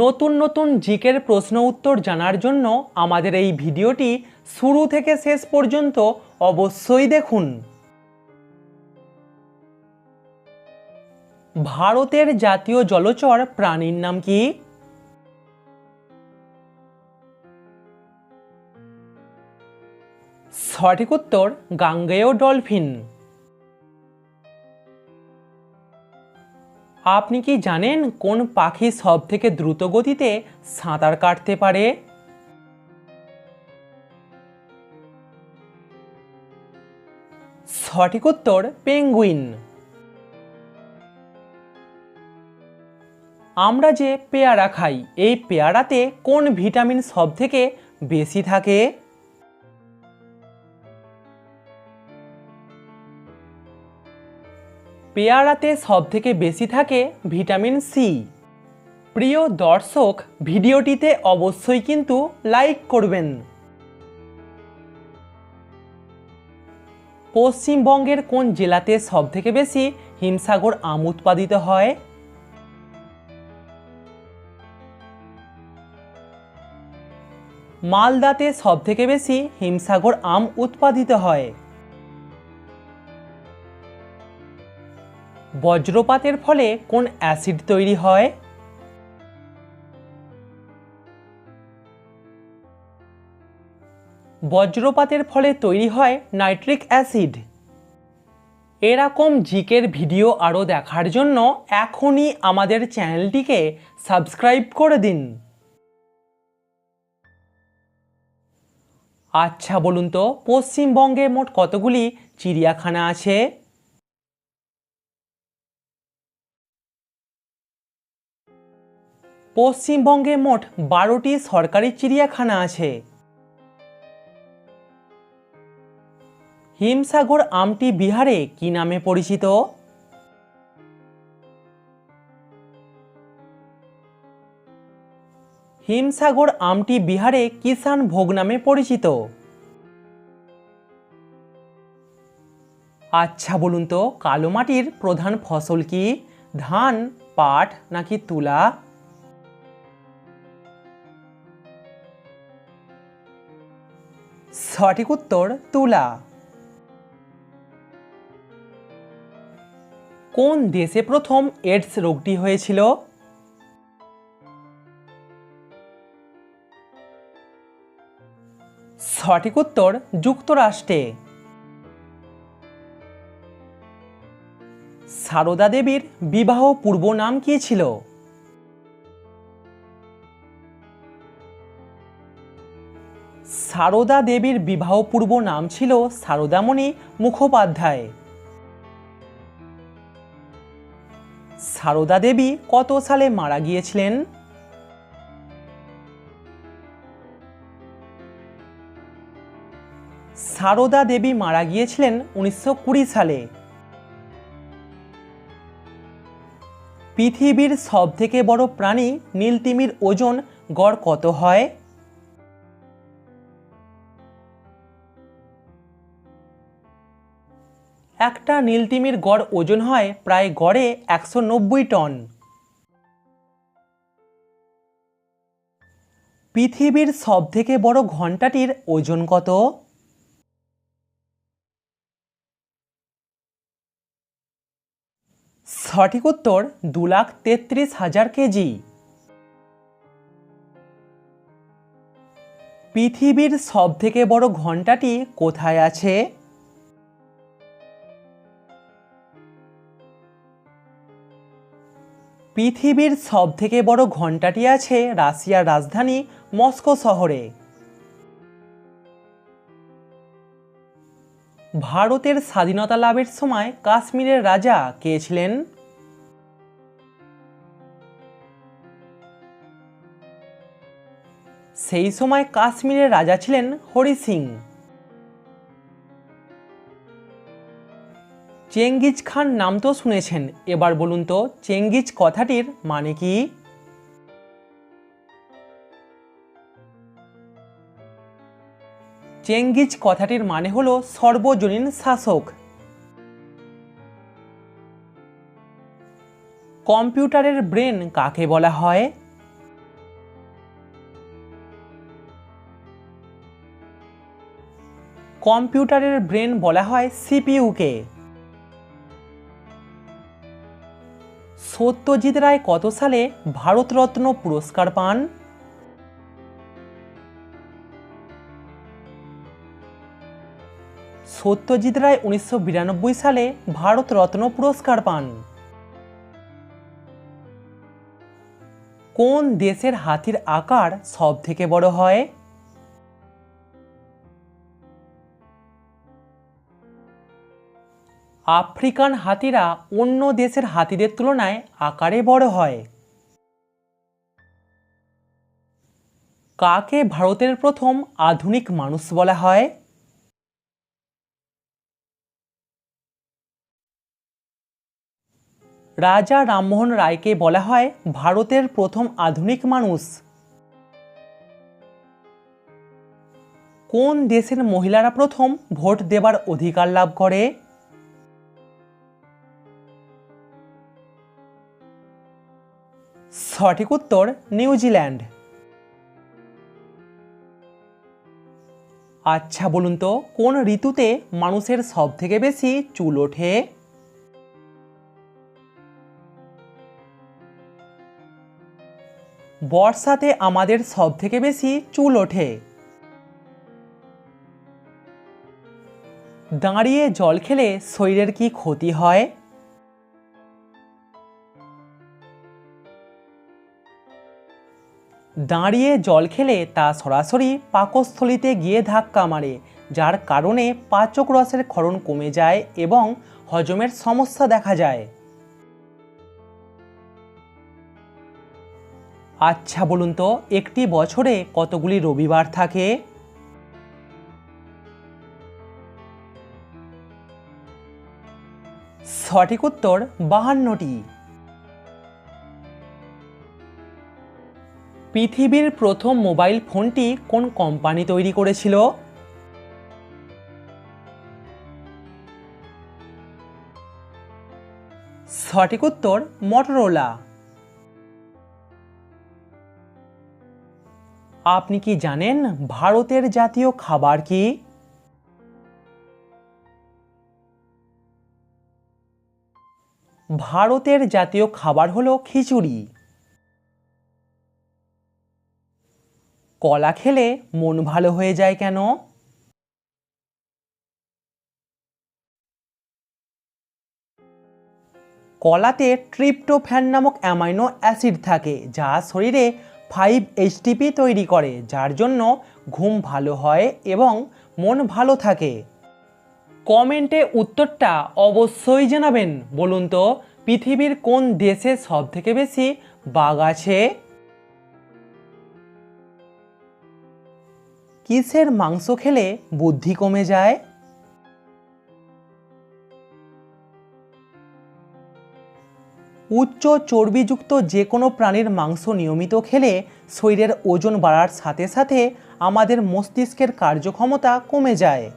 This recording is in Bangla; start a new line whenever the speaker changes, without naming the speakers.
নতুন নতুন জিকের প্রশ্ন উত্তর জানার জন্য আমাদের এই ভিডিওটি শুরু থেকে শেষ পর্যন্ত অবশ্যই দেখুন। ভারতের জাতীয় জলচর প্রাণীর নাম কি? সঠিক উত্তর, গাঙ্গেয় ডলফিন। আপনি কি জানেন কোন পাখি সব থেকে দ্রুত গতিতে সাঁতার কাটতে পারে? সঠিক উত্তর, পেঙ্গুইন। আমরা যে পেয়ারা খাই, এই পেয়ারাতে কোন ভিটামিন সব থেকে বেশি থাকে? পেয়ারাতে সব থেকে বেশি থাকে ভিটামিন সি। প্রিয় দর্শক, ভিডিওটিতে অবশ্যই কিন্তু লাইক করবেন। পশ্চিমবঙ্গের কোন জেলাতে সব থেকে বেশি হিমসাগর আম উৎপাদিত হয়? মালদাতে সব থেকে বেশি হিমসাগর আম উৎপাদিত হয়। বজ্রপাতের ফলে কোন অ্যাসিড তৈরি হয়? বজ্রপাতের ফলে তৈরি হয় নাইট্রিক অ্যাসিড। এরকম জিকের ভিডিও আরও দেখার জন্য এখনই আমাদের চ্যানেলটিকে সাবস্ক্রাইব করে দিন। আচ্ছা বলুন তো, পশ্চিমবঙ্গে মোট কতগুলি চিড়িয়াখানা আছে? পশ্চিমবঙ্গে মোট বারোটি সরকারি চিড়িয়াখানা আছে। হিমসাগর আমটি বিহারে কি নামে পরিচিত? হিমসাগর আমটি বিহারে কিষান ভোগ নামে পরিচিত। আচ্ছা বলুন তো কালো মাটির প্রধান ফসল কি? ধান, পাট নাকি তুলা? সঠিক উত্তর তুলা। কোন দেশে প্রথম এডস রোগটি হয়েছিল? সঠিক উত্তর যুক্তরাষ্ট্রে। সারদা দেবীর বিবাহ পূর্ব নাম কি ছিল? সারদা দেবীর বিবাহ পূর্ব নাম ছিল সারদামণি মুখোপাধ্যায়। সারদা দেবী কত সালে মারা গিয়েছিলেন? সারদা দেবী মারা গিয়েছিলেন উনিশশো কুড়ি সালে। পৃথিবীর সব থেকে বড় প্রাণী নীলতিমির ওজন গড় কত হয়? একটা নীলতিমির গড় ওজন হয় প্রায় গড়ে একশো নব্বই টন। পৃথিবীর সব থেকে বড় ঘণ্টাটির ওজন কত? সঠিক উত্তর দু লাখ তেত্রিশ হাজার কেজি। পৃথিবীর সব থেকে বড় ঘণ্টাটি কোথায় আছে? পৃথিবীর সব থেকে বড় ঘণ্টাটি আছে রাশিয়ার রাজধানী মস্কো শহরে। ভারতের স্বাধীনতা লাভের সময় কাশ্মীরের রাজা কে ছিলেন? সেই সময় কাশ্মীরের রাজা ছিলেন হরি সিং। চেঙ্গিজ খান নাম তো শুনেছেন। এবার বলুন তো, চেঙ্গিজ কথাটির মানে কি? চেঙ্গিজ কথাটির মানে হলো সর্বজনীন শাসক। কম্পিউটারের ব্রেন কাকে বলা হয়? কম্পিউটারের ব্রেন বলা হয় সিপিইউকে সত্যজিৎ রায় কত সালে ভারতরত্ন পুরস্কার পান? সত্যজিৎ রায় উনিশশো বিরানব্বই সালে ভারতরত্ন পুরস্কার পান। কোন দেশের হাতির আকার সব থেকে বড় হয়? আফ্রিকান হাতিরা অন্য দেশের হাতিদের তুলনায় আকারে বড় হয়। কাকে ভারতের প্রথম আধুনিক মানুষ বলা হয়? রাজা রামমোহন রায়কে বলা হয় ভারতের প্রথম আধুনিক মানুষ। কোন দেশের মহিলারা প্রথম ভোট দেবার অধিকার লাভ করে? সঠিক উত্তর নিউজিল্যান্ড। আচ্ছা বলুন তো, কোন ঋতুতে মানুষের সব থেকে বেশি চুল ওঠে? বর্ষাতে আমাদের সব থেকে বেশি চুল ওঠে। দাঁড়িয়ে জল খেলে শরীরের কি ক্ষতি হয়? দাঁড়িয়ে জল খেলে তা সরাসরি পাকস্থলিতে গিয়ে ধাক্কা মারে, যার কারণে পাচক রসের ক্ষরণ কমে যায় এবং হজমের সমস্যা দেখা যায়। আচ্ছা বলুন তো, একটি বছরে কতগুলি রবিবার থাকে? সঠিক উত্তর বাহান্নটি। পৃথিবীর প্রথম মোবাইল ফোনটি কোন কোম্পানি তৈরি করেছিল? সঠিক উত্তর মটোরোলা আপনি কি জানেন ভারতের জাতীয় খাবার কি? ভারতের জাতীয় খাবার হলো খিচুড়ি। কলা খেলে মন ভালো হয়ে যায় কেন? কলাতে ট্রিপ্টোফ্যান নামক অ্যামাইনো অ্যাসিড থাকে, যা শরীরে ফাইভ এইচটিপি তৈরি করে, যার জন্য ঘুম ভালো হয় এবং মন ভালো থাকে। কমেন্টে উত্তরটা অবশ্যই জানাবেন। বলুন তো, পৃথিবীর কোন দেশে সব থেকে বেশি বাঘ আছে? কিসের মাংস খেলে বুদ্ধি কমে যায়? উচ্চ চর্বিযুক্ত যে কোনো প্রাণীর মাংস নিয়মিত খেলে শরীরের ওজন বাড়ার সাথে সাথে আমাদের মস্তিষ্কের কার্যক্ষমতা কমে যায়।